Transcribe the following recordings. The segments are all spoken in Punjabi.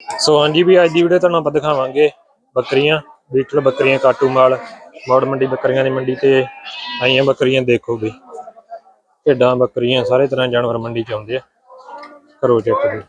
ਸੋ ਹਾਂਜੀ ਵੀ ਅੱਜ ਦੀ ਵੀਡੀਓ ਤੁਹਾਨੂੰ ਆਪਾਂ ਦਿਖਾਵਾਂਗੇ ਬੱਕਰੀਆਂ, ਬੀਟਲ ਬੱਕਰੀਆਂ, ਕਾਟੂ ਮਾਲ, ਮੌੜ ਮੰਡੀ ਬੱਕਰੀਆਂ ਦੀ ਮੰਡੀ ਤੇ ਆਈਆਂ ਬੱਕਰੀਆਂ ਦੇਖੋ ਵੀ। ਢੇਡਾਂ ਬੱਕਰੀਆਂ, ਸਾਰੇ ਤਰ੍ਹਾਂ ਜਾਨਵਰ ਮੰਡੀ ਚ ਆਉਂਦੇ ਆ। ਕਰੋ ਚੈੱਕ ਵੀ।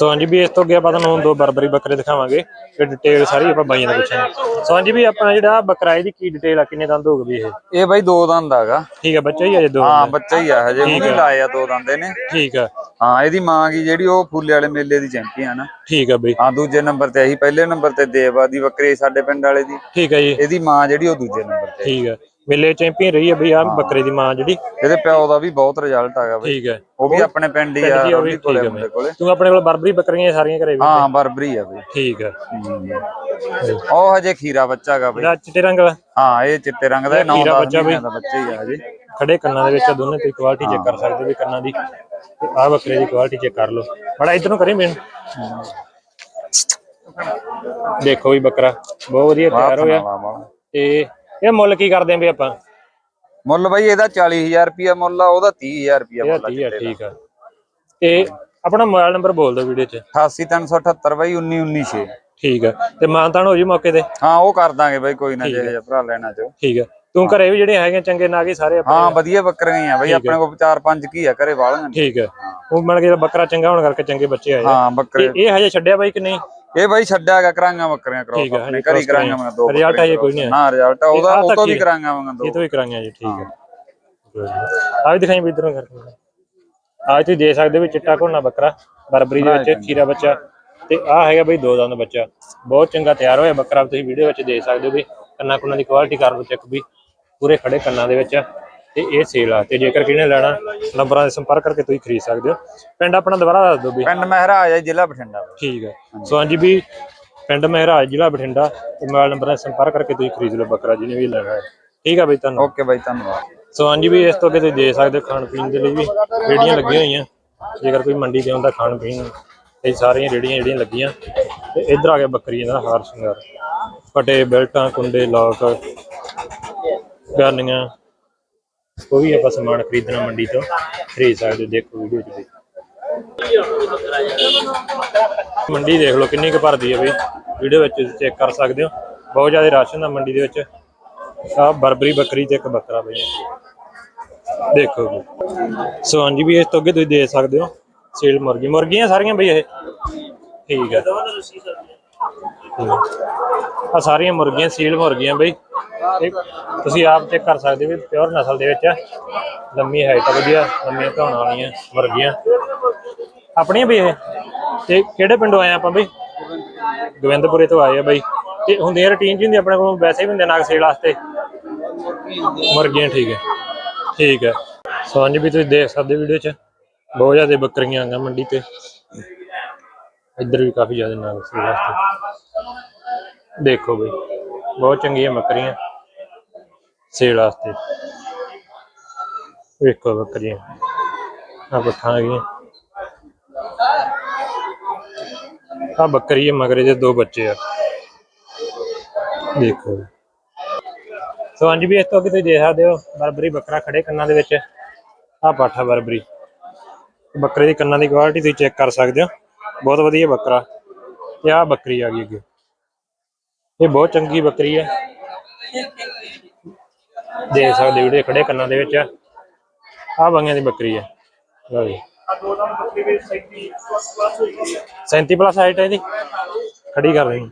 ਸੋ ਹਾਂਜੀ ਵੀ ਇਸ ਤੋਂ ਅੱਗੇ ਆਪਾਂ ਤੁਹਾਨੂੰ ਦੋ ਬਰਬਰੀ ਬੱਕਰੇ ਦਿਖਾਵਾਂਗੇ ਤੇ ਡਿਟੇਲ ਸਾਰੀ ਆਪਾਂ ਬਾਈਆਂ ਤੋਂ ਪੁੱਛਾਂਗੇ। ਸੋ ਹਾਂਜੀ ਵੀ ਆਪਣਾ ਜਿਹੜਾ ਬੱਕਰਾ ਇਹਦੀ ਕੀ ਡਿਟੇਲ ਆ ਕਿੰਨੇ ਦੰਦ ਹੋਊਗਾ ਵੀ ਇਹ? ਇਹ ਬਾਈ ਦੋ ਦੰਦ ਹੈਗਾ ਠੀਕ ਹੈ ਬੱਚਾ ਹੀ ਆ ਜੇ ਦੋ ਹਾਂ। ਬੱਚਾ ਹੀ ਆ ਹਜੇ ਉਹ ਵੀ ਲਾਏ ਆ ਦੋ ਦੰਦੇ ਨੇ ਠੀਕ ਆ। ਹਾਂ ਇਹਦੀ ਮਾਂ ਕੀ ਜਿਹੜੀ ਉਹ ਫੁੱਲੇ ਵਾਲੇ ਮੇਲੇ ਦੀ ਚੈਂਪੀਅਨ ਆ ਠੀਕ ਆ ਬਈ। ਹਾਂ ਦੂਜੇ ਨੰਬਰ ਤੇ ਆਹੀ ਪਹਿਲੇ ਨੰਬਰ ਤੇ ਦੇਵਾ ਦੀ ਬੱਕਰੀ ਸਾਡੇ ਪਿੰਡ ਵਾਲੇ ਦੀ। ਠੀਕ ਆ ਜੀ। ਇਹਦੀ ਮਾਂ ਜਿਹੜੀ ਉਹ ਦੂਜੇ ਨੰਬਰ ਤੇ ਠੀਕ ਆ। ਮੇਲੇ ਚੈਂਪੀਅਨ ਰਹੀ ਆ ਬਈ ਆ ਬੱਕਰੇ ਦੀ ਮਾਂ ਜਿਹੜੀ। ਇਹਦੇ ਪਿਓ ਦਾ ਵੀ ਬਹੁਤ ਰਿਜ਼ਲਟ ਹੈਗਾ ਬਾਈ। ਠੀਕ ਹੈ। ਉਹ ਵੀ ਆਪਣੇ ਪਿੰਡ ਹੀ ਆ ਜੀ, ਉਹ ਵੀ ਰੋਟੀ ਕੋਲੇ ਆ ਮੁੰਡੇ ਕੋਲੇ। ਤੂੰ ਆਪਣੇ ਕੋਲ ਬਰਬਰੀ ਬੱਕਰੀਆਂ ਸਾਰੀਆਂ ਘਰੇ ਵੀ ਹਾਂ ਬਰਬਰੀ ਆ ਬਾਈ। ਠੀਕ ਹੈ। ਉਹ ਹਜੇ ਖੀਰਾ ਬੱਚਾ ਹੈਗਾ ਬਾਈ। ਚਿੱਟੇ ਰੰਗ ਵਾਲਾ? ਹਾਂ ਇਹ ਚਿੱਟੇ ਰੰਗ ਦਾ 9 ਖੀਰਾ 10 ਬੱਚਾ ਮਹੀਨਿਆਂ ਦਾ ਬੱਚਾ ਹੀ ਆ ਹਜੇ। ਖੜੇ ਕੰਨਾਂ ਦੇ ਵਿੱਚ ਆ ਦੋਨੇ ਤੁਸੀਂ ਕੁਆਲਿਟੀ ਚੈੱਕ ਕਰ ਸਕਦੇ ਹੋ ਵੀ ਕੰਨਾਂ ਦੀ। ਤੇ ਆਹ ਬੱਕਰੇ ਦੀ ਕੁਆਲਿਟੀ ਚੈੱਕ ਕਰ ਲਓ। ਬੜਾ ਇਧਰ ਨੂੰ ਕਰੀ ਮੈਨੂੰ? ਦੇਖੋ ਵੀ ਬੱਕਰਾ ਬਹੁਤ ਵਧੀਆ ਤਿਆਰ ਹੋਇਆ। ਤੇ ਇਹ ਮੁੱਲ ਕੀ ਕਰਦੇ ਆਂ ਵੀ ਆਪਾਂ? ਮੁੱਲ ਬਾਈ ਇਹਦਾ 40000 ਰੁਪਿਆ ਮੁੱਲ ਆ ਉਹਦਾ 30000 ਰੁਪਿਆ ਮੁੱਲ ਆ 30 ਆ ਠੀਕ ਆ। ਤੇ ਆਪਣਾ ਮੋਬਾਈਲ ਨੰਬਰ ਬੋਲ ਦਿਓ ਵੀਡੀਓ 'ਚ। 88378 ਬਾਈ 1919 ਠੀਕ ਆ। ਤੇ ਮਾਨਤਾਨ ਹੋ ਜੀ ਮੌਕੇ ਤੇ? ਹਾਂ ਉਹ ਕਰ ਦਾਂਗੇ ਬਾਈ ਕੋਈ ਨਾ ਜੇ ਜਿਹਾ ਭਰਾ ਲੈਣਾ ਚਾਹੋ। ਠੀਕ ਆ। ਤੂੰ ਘਰੇ ਵੀ ਜਿਹੜੇ ਹੈਗੇ ਚੰਗੇ ਨਾਗੇ ਸਾਰੇ ਆਪਾਂ ਹਾਂ ਵਧੀਆ ਬੱਕਰੀਆਂ ਹੀ ਆ ਬਾਈ ਆਪਣੇ ਕੋਲ 4-5 ਕੀ ਆ ਘਰੇ ਵਾਲੀਆਂ। ਠੀਕ ਆ। ਉਹ ਮਨ ਕੇ ਬੱਕਰਾ ਚੰਗਾ ਹੋਣ ਕਰਕੇ ਚੰਗੇ ਬੱਚੇ ਆਏ। ਹਾਂ ਬੱਕਰੇ। ਇਹ ਹਜੇ ਛੱਡਿਆ ਬਾਈ ਕਿ ਨਹੀਂ? ਇਹ ਬਾਈ ਛੱਡਿਆ ਹੈਗਾ ਕਰਾਂਗਾ ਬੱਕਰੀਆਂ ਕਰੋ ਠੀਕ ਆ, ਆਪਣੇ ਹਜੇ cross ਕਰਾਂਗਾ। ਮੈਂ ਦੋ ਰਿਜ਼ਲਟ ਬੱਕਰੀਆਂ ਹਜੇ ਕੋਈ ਨਹੀਂ ਆਇਆ। ਨਾ ਰਿਜ਼ਲਟ ਉਹਦਾ ਆਹ ਉਹ ਤੋਂ ਹੀ ਵੀ ਹੈ। ਕਰਾਂਗਾ ਮੈਂ ਦੋ। ਇਹ ਤੋਂ ਵੀ ਕਰਾਂਗੇ ਜੀ ਠੀਕ ਹੈ। ਆ ਵੀ ਦਿਖਾਈ ਵੀ ਇਧਰੋਂ ਕਰਕੇ। ਆ ਤੁਸੀਂ ਦੇ ਸਕਦੇ ਹੋ ਵੀ ਚਿੱਟਾ ਘੋਣਾ ਬੱਕਰਾ ਬਰਬਰੀ ਦੇ ਵਿੱਚ ਖੀਰਾ ਬੱਚਾ ਤੇ ਆ ਹੈਗਾ ਬਈ ਦੋ ਦੰਦ ਬੱਚਾ। ਬਹੁਤ ਚੰਗਾ ਤਿਆਰ ਹੋਇਆ ਬੱਕਰਾ ਤੁਸੀਂ ਵੀਡੀਓ ਵਿੱਚ ਦੇਖ ਸਕਦੇ ਹੋ ਵੀ ਕੰਨਾਂ ਕੁੰਨਾਂ ਦੀ ਕੁਆਲਿਟੀ ਕਰ ਲਓ ਚੈੱਕ ਵੀ। ਪੂਰੇ ਖੜੇ ਕੰਨਾਂ ਦੇ ਵਿੱਚ। ਆ ਤੇ ਇਹ ਸੇਲ ਆ। ਤੇ ਜੇਕਰ ਕਿਹਨੇ ਲੈਣਾ ਨੰਬਰਾਂ ਦੇ ਸੰਪਰਕ ਕਰਕੇ ਤੁਸੀਂ ਖਰੀਦ ਸਕਦੇ ਹੋ। ਪਿੰਡ ਆਪਣਾ ਦੁਬਾਰਾ ਦੱਸ ਦਿਓ ਵੀ। ਪਿੰਡ ਮਹਿਰਾਜ ਹੈ ਜ਼ਿਲ੍ਹਾ ਬਠਿੰਡਾ। ਠੀਕ ਹੈ। ਸੋ ਹਾਂਜੀ ਵੀ ਪਿੰਡ ਮਹਿਰਾਜ ਜ਼ਿਲ੍ਹਾ ਬਠਿੰਡਾ ਤੇ ਮੋਬਾਈਲ ਨੰਬਰ ਨਾਲ ਸੰਪਰਕ ਕਰਕੇ ਤੁਸੀਂ ਖਰੀਦ ਲਓ ਬੱਕਰਾ ਜਿਹਨੇ ਵੀ ਲੈਣਾ ਹੈ। ਠੀਕ ਹੈ ਬਈ ਤੁਹਾਨੂੰ ਓਕੇ ਬਾਈ ਧੰਨਵਾਦ। ਸੋ ਹਾਂਜੀ ਵੀ ਇਸ ਤੋਂ ਅੱਗੇ ਤੁਸੀਂ ਦੇ ਸਕਦੇ ਹੋ ਖਾਣ ਪੀਣ ਦੇ ਲਈ ਵੀ। ਰੇੜੀਆਂ ਲੱਗੀਆਂ ਹੋਈਆਂ। ਜੇਕਰ ਕੋਈ ਮੰਡੀ ਤੇ ਆਉਂਦਾ ਖਾਣ ਪੀਣ ਇਹ ਸਾਰੀਆਂ ਰੇੜੀਆਂ ਜਿਹੜੀਆਂ ਲੱਗੀਆਂ। ਤੇ ਇੱਧਰ ਆ ਗਿਆ ਬੱਕਰੀਆਂ ਦਾ ਹਾਰ ਸ਼ਿੰਗਾਰ। ਪਟੇ ਬੈਲਟਾਂ ਕੁੰਡੇ ਲੋਕ ਗਾਨੀਆਂ ਕੋਈ ਵੀ ਆਪਾਂ ਸਮਾਨ ਖਰੀਦਣਾ ਮੰਡੀ ਤੋਂ ਖਰੀਦ ਸਕਦੇ ਹੋ ਦੇਖੋ ਵੀਡੀਓ 'ਚ ਵੀ। ਮੰਡੀ ਦੇਖ ਲਓ ਕਿੰਨੀ ਕੁ ਭਰਦੀ ਹੈ ਬਈ। ਵੀਡੀਓ ਵਿੱਚ ਚੈੱਕ ਕਰ ਸਕਦੇ ਹੋ। ਬਹੁਤ ਜ਼ਿਆਦਾ ਰਸ਼ ਹੁੰਦਾ ਮੰਡੀ ਦੇ ਵਿੱਚ। ਆ ਬਰਬਰੀ ਬੱਕਰੀ ਤੇ ਇੱਕ ਬੱਕਰਾ ਬਈ। ਦੇਖੋ ਜੀ। ਸੋ ਹਾਂਜੀ ਵੀ ਇਸ ਤੋਂ ਅੱਗੇ ਤੁਸੀਂ ਦੇ ਸਕਦੇ ਹੋ। ਸੇਲ ਮੁਰਗੀ ਮੁਰਗੀਆਂ ਸਾਰੀਆਂ ਬਈ ਇਹ। ਠੀਕ ਹੈ। ਆ ਸਾਰੀਆਂ ਮੁਰਗੀਆਂ ਸੀਲ ਮੁਰਗੀਆਂ ਬਈ। ਇਹ ਤੁਸੀਂ ਆਪ ਚੈੱਕ ਕਰ ਸਕਦੇ ਵੀ ਪਿਓਰ ਨਸਲ ਦੇ ਵਿੱਚ ਆ। ਲੰਮੀ ਹਾਈਟ ਵਧੀਆ, ਲੰਮੀਆਂ ਧੌਣ ਵਾਲੀਆਂ ਮੁਰਗੀਆਂ ਆਪਣੀਆਂ ਵੀ ਇਹ? ਤੇ ਕਿਹੜੇ ਪਿੰਡੋਂ ਆਏ ਆਪਾਂ ਬਈ? ਗੋਬਿੰਦਪੁਰੇ ਤੋਂ ਆਏ ਆ ਬਈ। ਤੇ ਹੁੰਦੀਆਂ ਰੁਟੀਨ ਚ ਹੁੰਦੀ ਆਪਣੇ ਕੋਲ, ਵੈਸੇ ਵੀ ਹੁੰਦੇ ਨਾਗ ਸੇਲ ਵਾਸਤੇ? ਮੁਰਗੀਆਂ ਠੀਕ ਹੈ। ਠੀਕ ਹੈ। ਸੋ ਹਾਂਜੀ ਵੀ ਤੁਸੀਂ ਦੇਖ ਸਕਦੇ ਵੀਡੀਓ 'ਚ। ਬਹੁਤ ਜ਼ਿਆਦਾ ਬੱਕਰੀਆਂ ਆਂਗਾ ਮੰਡੀ ਤੇ। ਇੱਧਰ ਵੀ ਕਾਫੀ ਜ਼ਿਆਦਾ ਨਾਗ ਸੇਲ ਵਾਸਤੇ। ਦੇਖੋ ਬਈ, ਬਹੁਤ ਚੰਗੀਆਂ ਬੱਕਰੀਆਂ। ਸੇਲ ਵਾਸਤੇ। ਵੇਖੋ ਬੱਕਰੀਆਂ ਆ ਪੱਠਾਂ ਆ ਗਈਆਂ ਆ ਬੱਕਰੀ ਹੈ, ਮਗਰੇ ਦੇ ਦੋ ਬੱਚੇ ਆ। ਦੇਖੋ। ਸੋ ਹਾਂਜੀ ਵੀ ਇਸ ਤੋਂ ਅੱਗੇ ਤੁਸੀਂ ਦੇਖ ਸਕਦੇ ਹੋ, ਬਰਬਰੀ ਬੱਕਰਾ ਖੜੇ ਕੰਨਾਂ ਦੇ ਵਿੱਚ। ਆ ਪਾਠਾ ਬਰਬਰੀ। ਬੱਕਰੇ ਦੀ ਕੰਨਾਂ ਦੀ ਕੁਆਲਿਟੀ ਤੁਸੀਂ ਚੈੱਕ ਕਰ ਸਕਦੇ ਹੋ। ਬਹੁਤ ਵਧੀਆ ਬੱਕਰਾ। ਤੇ ਆ ਬੱਕਰੀ ਆ ਗਈ ਅੱਗੇ। ਇਹ ਬਹੁਤ ਚੰਗੀ ਬੱਕਰੀ ਹੈ। ਦੇਖ ਸਕਦੇ ਵੀਡੀਓ ਖੜੇ ਕੰਨਾਂ ਦੇ ਵਿੱਚ। ਆ ਬੰਗਿਆਂ ਦੀ ਬੱਕਰੀ ਹੈ ਲਓ ਜੀ। 37 ਪਲੱਸ ਹਾਈਟ ਹੈ ਇਹਦੀ। ਖੜੀ ਕਰ ਰਹੀ